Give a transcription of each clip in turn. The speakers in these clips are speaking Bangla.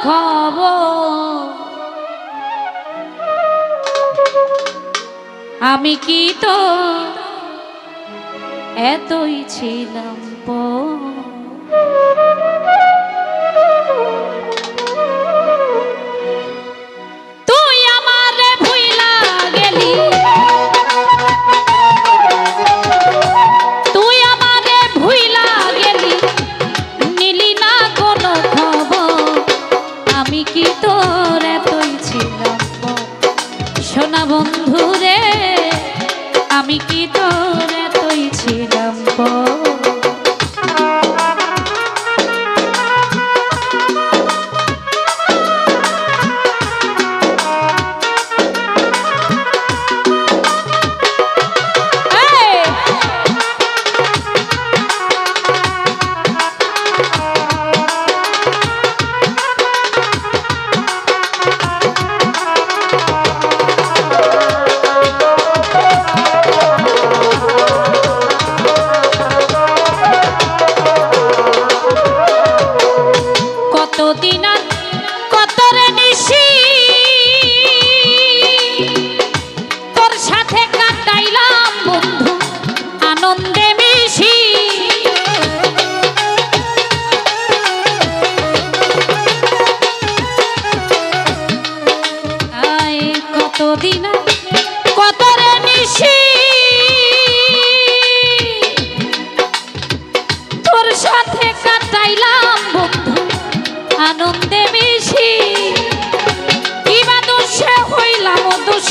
খাব আমি কি তো এতই ছিলাম পর তোর এতই ছিলাম সোনা বন্ধু রে আমি কি তোর এতই ছিলাম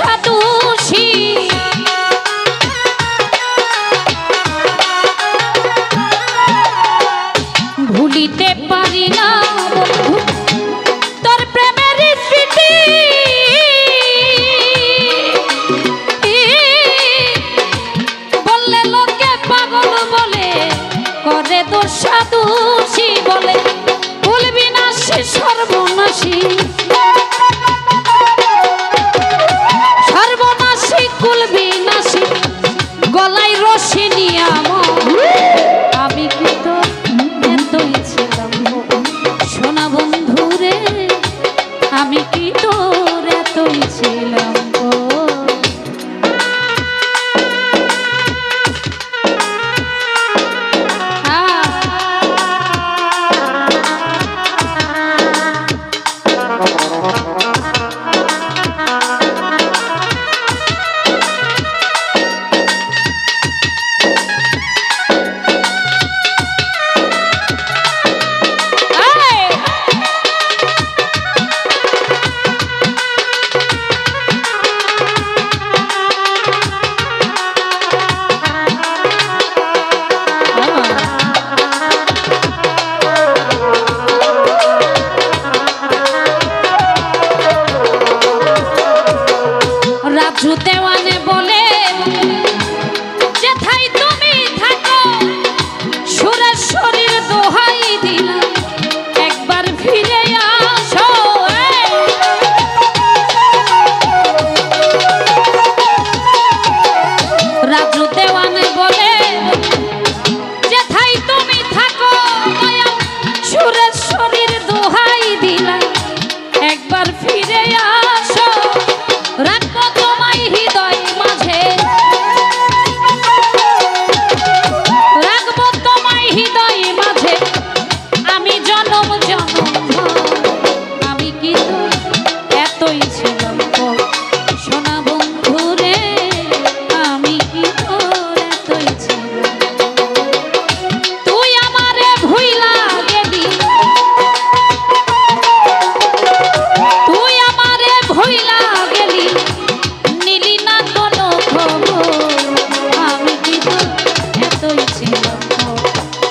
সাতুষী ভুলিতে পারি না তোর বললে লোকে পাগল বলে, করে দোষাদোষী বলে। ভুলবি না সে সর্বনাশী।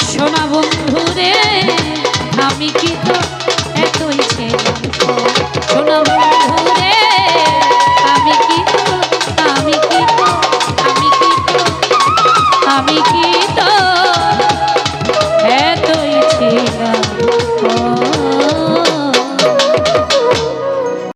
সোনা বন্ধু রে আমি কি তোর